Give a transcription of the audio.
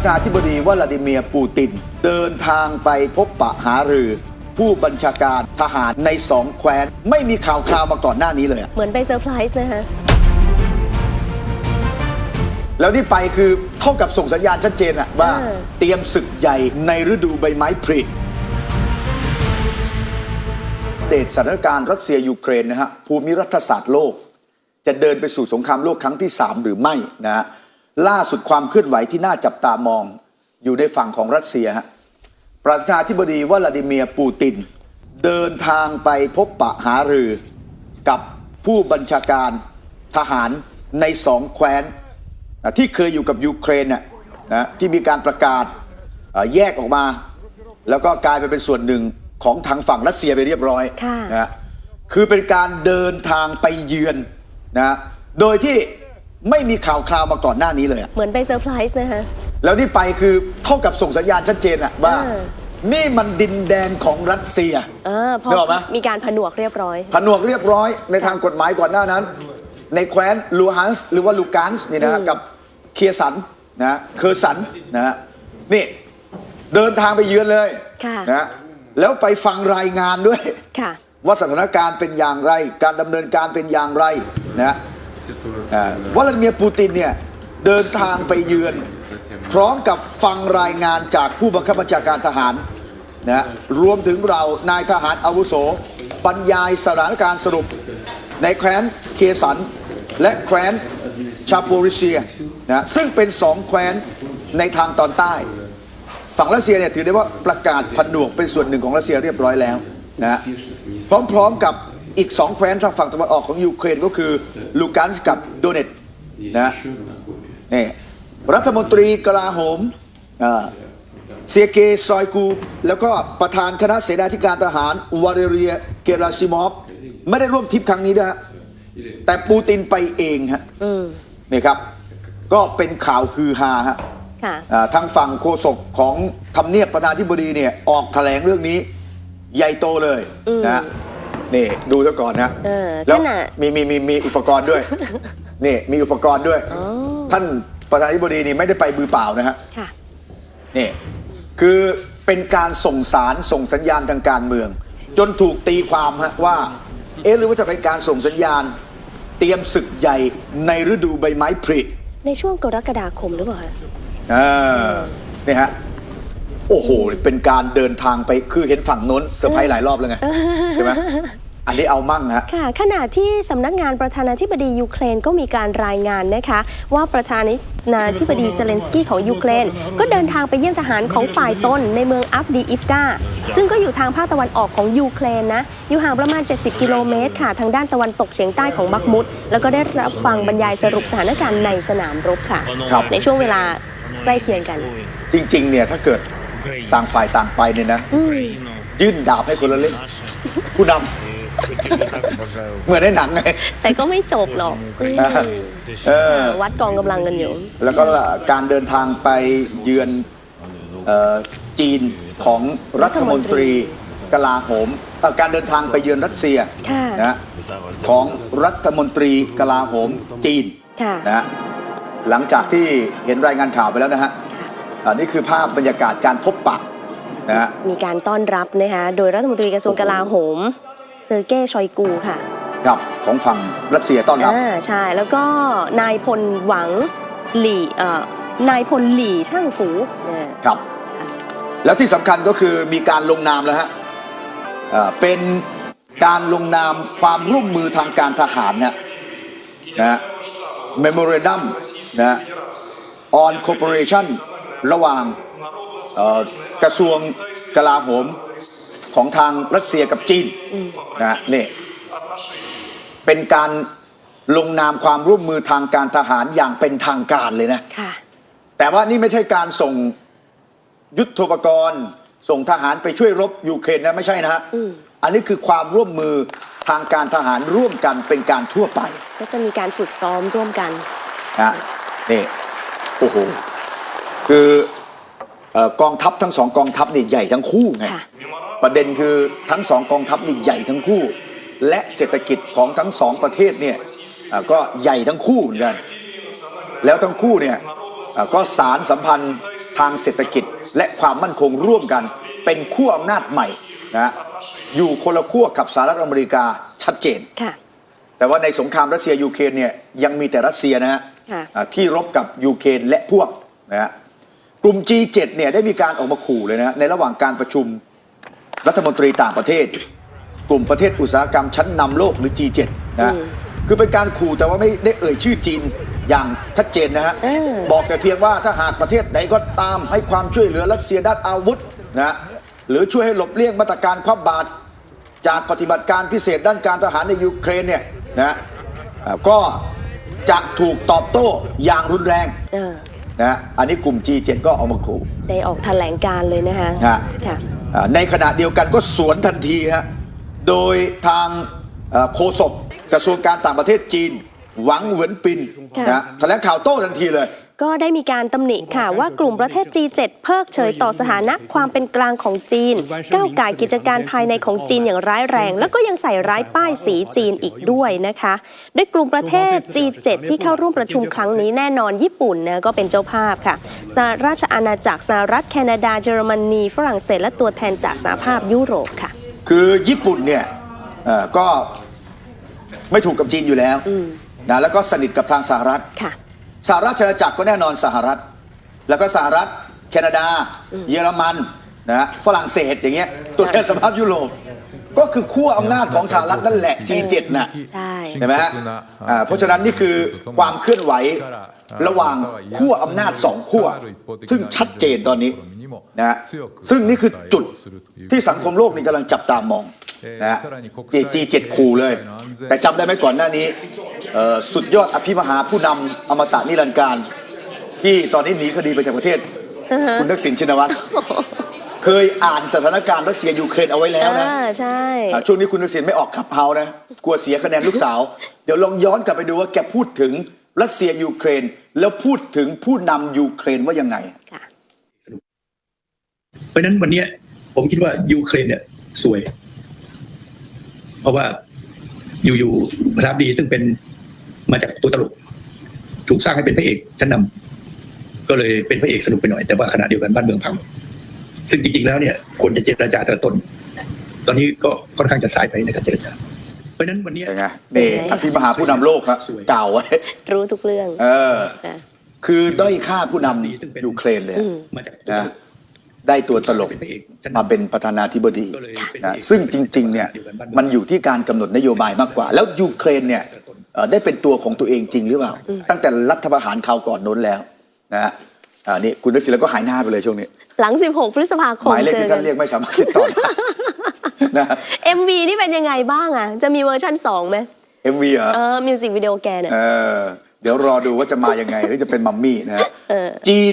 ธานาธิบดีวลาดิเมียร์ปูติน เดินทางไปพบปะหารือ ผู้บัญชาการทหารในสองแคว้น ไม่มีข่าวคราวมาก่อนหน้านี้เลยอะเหมือนไปเซอร์ไพรส์นะคะ แล้วนี่ไปคือเท่ากับส่งสัญญาณชัดเจนอะว่าเออ เตรียมศึกใหญ่ในฤดูใบไม้ผลิ เดตสถานการณ์รัสเซียยูเครนนะฮะภูมิรัฐศาสตร์โลก จะเดินไปสู่สงครามโลกครั้งที่ 3 หรือไม่นะฮะ ล่าสุดความเคลื่อนไหวที่น่าจับตามองอยู่ในฝั่งของรัสเซียฮะประธานาธิบดีวลาดิเมียร์ปูติน เดินทางไปพบปะหารือ กับผู้บัญชาการทหารในสองแคว้นอะที่เคยอยู่กับยูเครนน่ะนะที่มีการประกาศเอ่อแยกออกมา แล้วก็กลายไปเป็นส่วนหนึ่งของทางฝั่งรัสเซียไปเรียบร้อยค่ะนะฮะคือเป็นการเดินทางไปเยือนนะโดยที่ ไม่มีข่าวคราวมาก่อนหน้านี้เลยอะเหมือนไปเซอร์ไพรส์นะคะ แล้วนี่ไปคือเท่ากับส่งสัญญาณชัดเจนอะว่า เออ นี่มันดินแดนของรัสเซีย เออพอนึกออกไหม มีการผนวกเรียบร้อย ผนวกเรียบร้อยในทางกฎหมายก่อนหน้านั้น ในแคว้นลูฮันส์หรือว่าลูกันส์นี่นะฮะกับเคียสันนะเคอร์สันนะฮะนี่เดินทางไปเยือนเลยค่ะ นะฮะแล้วไปฟังรายงานด้วย ค่ะ ว่าสถานการณ์เป็นอย่างไร การดำเนินการเป็นอย่างไรนะฮะ อ่าวลาดิเมียร์ปูตินเนี่ยเดินทางไปเยือน พร้อมกับฟังรายงานจากผู้บังคับบัญชาการทหารนะฮะรวมถึงเรานายทหารอาวุโสบรรยายสถานการณ์สรุป ในแคว้นเคสัน และแคว้นชาโปริเซียนะซึ่งเป็นสองแคว้นในทางตอนใต้ ฝั่งรัสเซียเนี่ยถือได้ว่าประกาศผนวกเป็นส่วนหนึ่งของรัสเซียเรียบร้อยแล้วนะฮะพร้อมๆกับ อีกสองแคว้นทางฝั่งตะวันออกของยูเครนก็คือลูกันส์กับโดเนตนะฮะนี่รัฐมนตรีกลาโหมอ่าเซียเกซอยกู แล้วก็ประธานคณะเสนาธิการทหารวาเลเรียเกราซิมอฟไม่ได้ร่วมทริปครั้งนี้นะฮะแต่ปูตินไปเองฮะอืมนี่ครับ ก็เป็นข่าวคือฮาฮะค่ะอ่าทางฝั่งโฆษกของทำเนียบประธานธิบดีเนี่ยออกแถลงเรื่องนี้ใหญ่โตเลยอืมนะฮะ นี่ดูซะก่อนนะเออแล้วขนาดมีมีมีมีอุปกรณ์ด้วย นี่มีอุปกรณ์ด้วย อ๋อท่านประธานาธิบดีนี่ไม่ได้ไปมือเปล่านะฮะ ค่ะ นี่คือเป็นการส่งสารส่งสัญญาณทางการเมือง จนถูกตีความฮะว่า เอ๊ะหรือว่าจะเป็นการส่งสัญญาณ เตรียมศึกใหญ่ในฤดูใบไม้ผลิในช่วงกรกฎาคมหรือเปล่าคะ อ่านี่ฮะ โอ้โห เป็นการเดินทางไปคือเห็นฝั่งโน้นเซอร์ไพรส์หลายรอบแล้วไงใช่ไหมอันนี้เอามั่งฮะค่ะ ขณะที่สำนักงานประธานาธิบดียูเครนก็มีการรายงานนะคะ ว่าประธานาธิบดีเซเลนสกี้ของยูเครน ก็เดินทางไปเยี่ยมทหารของฝ่ายตนในเมืองอัฟดีอิฟกาซึ่งก็อยู่ทางภาคตะวันออกของยูเครนนะ อยู่ห่างประมาณ 70 กิโลเมตรค่ะ ทางด้านตะวันตกเฉียงใต้ของบักมุดแล้วก็ได้รับฟังบรรยายสรุปสถานการณ์ในสนามรบค่ะครับในช่วงเวลาใกล้เคียงกัน จริงๆเนี่ยถ้าเกิด ต่างฝ่ายต่างไปเนี่ยนะ ยื่นดาบให้คนละเล่มผู้นำเหมือนในหนังไง แต่ก็ไม่จบหรอกอืมเออวัดกองกำลังกันอยู่ แล้วก็การเดินทางไปเยือนเอ่อจีนของรัฐมนตรีกลาโหมเอ่อการเดินทางไปเยือนรัสเซียค่ะนะของรัฐมนตรีกลาโหมจีนค่ะนะฮะหลังจากที่เห็นรายงานข่าวไปแล้วนะฮะ อันนี้คือภาพบรรยากาศการพบปะนะฮะ มีการต้อนรับนะคะโดยรัฐมนตรีกระทรวงกลาโหม เซอร์เก้ชอยกูค่ะกับของฝั่งรัสเซียต้อนรับ อ่าใช่ แล้วก็นายพลหวังหลี่เอ่อนายพลหลี่ช่างฝูเนี่ย ครับแล้วที่สำคัญก็คือมีการลงนามแล้วฮะเอ่อเป็นการลงนามความร่วมมือทางการทหารเนี่ยนะฮะ memorandum นะฮะ on cooperation ระหว่างเอ่อกระทรวงกลาโหมของทางรัสเซียกับจีนนะฮะนี่เป็นการลงนามความร่วมมือทางการทหารอย่างเป็นทางการเลยนะค่ะแต่ว่านี่ไม่ใช่การส่งยุทโธปกรณ์ ส่งทหารไปช่วยรบยูเครนนะไม่ใช่นะฮะอืมอันนี้คือความร่วมมือทางการทหารร่วมกันเป็นการทั่วไป ก็จะมีการฝึกซ้อมร่วมกันนะนี่โอ้โห คือเอ่อกองทัพทั้งสองกองทัพนี่ใหญ่ทั้งคู่ไง ค่ะ ประเด็นคือทั้งสองกองทัพนี่ใหญ่ทั้งคู่ และเศรษฐกิจของทั้งสองประเทศเนี่ยอ่าก็ใหญ่ทั้งคู่เหมือนกัน แล้วทั้งคู่เนี่ยอ่าก็สารสัมพันธ์ทางเศรษฐกิจและความมั่นคงร่วมกัน เป็นขั้วอำนาจใหม่นะฮะอยู่คนละขั้วกับสหรัฐอเมริกาชัดเจน ค่ะ แต่ว่าในสงครามรัสเซียยูเครนเนี่ยยังมีแต่รัสเซียนะฮะค่ะ อ่าที่รบกับยูเครนและพวกนะฮะ กลุ่ม G7 เนี่ยได้มีการออกมาขู่เลยนะฮะในระหว่างการประชุมรัฐมนตรีต่างประเทศ กลุ่มประเทศอุตสาหกรรมชั้นนำโลกหรือ G7 นะฮะอืมคือเป็นการขู่แต่ว่าไม่ได้เอ่ยชื่อจีนอย่างชัดเจนนะฮะเออบอกแต่เพียงว่าถ้าหากประเทศไหนก็ตามให้ความช่วยเหลือรัสเซียด้านอาวุธนะฮะหรือช่วยให้หลบเลี่ยงมาตรการคว่ำบาตรจากปฏิบัติการพิเศษด้านการทหารในยูเครนเนี่ยนะฮะอ่าก็จะถูกตอบโต้อย่างรุนแรงเออ นะฮะอันนี้กลุ่ม G7 ก็เอามาขู่ได้ออกแถลงการเลยนะคะฮะค่ะ อ่าในขณะเดียวกันก็สวนทันทีฮะโดยทางเอ่อโฆษกกระทรวงการต่างประเทศจีน หวังเหวินปินค่ะ นะฮะแถลงข่าวโต้ทันทีเลย ก็ได้มีการตำหนิค่ะว่ากลุ่มประเทศ G7 เพิกเฉยต่อสถานะความเป็นกลางของจีน ก้าวไก่ายกิจการภายในของจีนอย่างร้ายแรง แล้วก็ยังใส่ร้ายป้ายสีจีนอีกด้วยนะคะโดยกลุ่มประเทศ G7 ที่เข้าร่วมประชุมครั้งนี้แน่นอนญี่ปุ่นนะก็เป็นเจ้าภาพค่ะสหราชอาณาจักรสหรัฐแคนาดาเยอรมนีฝรั่งเศสและตัวแทนจากสหภาพยุโรปค่ะ คือญี่ปุ่นเนี่ยเอ่อก็ไม่ถูกกับจีนอยู่แล้วนะแล้วก็สนิทกับทางสหรัฐค่ะ สหรัฐอาณาจักรก็แน่นอนสหรัฐ แล้วก็สหรัฐ แคนาดา เยอรมันนะฮะฝรั่งเศสอย่างเงี้ยตัวแทนสภาพยุโรป ก็คือขั้วอำนาจของสหรัฐนั่นแหละ G7 น่ะ ใช่ ใช่ไหมฮะอ่าเพราะฉะนั้นนี่คือความเคลื่อนไหวระหว่างขั้วอำนาจสองขั้วซึ่งชัดเจนตอนนี้นะฮะซึ่งนี่คือจุดที่สังคมโลกนี่กำลังจับตามองนะฮะ G7 ขู่เลย แต่จำได้ไหมก่อนหน้านี้เอ่อ สุดยอดอภิมหาผู้นำอมตะนิรันดร์การ ที่ตอนนี้หนีคดีไปจากประเทศ คุณทักษิณชินวัตรเคยอ่านสถานการณ์รัสเซียยูเครนเอาไว้แล้วนะอ่าใช่อะช่วงนี้คุณทักษิณไม่ออกขับเฮานะกลัวเสียคะแนนลูกสาว เดี๋ยวลองย้อนกลับไปดูว่าแกพูดถึงรัสเซียยูเครน แล้วพูดถึงผู้นำยูเครนว่ายังไงค่ะเพราะฉะนั้นวันเนี้ยผมคิดว่ายูเครนเนี่ยสวย เพราะว่าอยู่ๆประธานาธิบดีซึ่งเป็น มาจากตัวตลก ถูกสร้างให้เป็นพระเอกชั้นนำก็เลยเป็นพระเอกสนุกไปหน่อยแต่ว่าขณะเดียวกันบ้านเมืองพัง ซึ่งจริงๆแล้วเนี่ยควรจะเจรจาแต่ต้น ตอนนี้ก็ค่อนข้างจะสายไปในการเจรจาเพราะฉะนั้นวันเนี้ยเป็นไงนี่อภิมหาผู้นำโลกครับกล่าวไว้รู้ทุกเรื่อง เออนะคือด้อยค่าผู้นำยูเครนเลยอืมมาจากตัวตนะลกได้ตัวตลกเป็นพระเอกชั้นมานำเป็นประธานาธิบดีก็เลยเป็นนะซึ่งจริง ๆ เนี่ยมันอยู่ที่การกำหนดนโยบายมากกว่า แล้วยูเครนเนี่ย เอ่อได้เป็นตัวของตัวเองจริงหรือเปล่า ตั้งแต่รัฐประหารคราวก่อนโน้นแล้วนะฮะอ่านี่คุณทักษิณแล้วก็หายหน้าไปเลยช่วงนี้ หลัง 16 พฤษภาคหมมายเลขเจอที่กัท่านน เรียกไม่สามารถติดต่อได้ นะ MV นี่เป็นยังไงบ้างอะ จะมีเวอร์ชั่น2ไหมเอ็มวีเหรอ เออมิวสิกวิดีโอแกเนี่ย เออเดี๋ยวรอดูว่าจะมายังไงหรือจะเป็นมัมมี่นะฮะเออจีน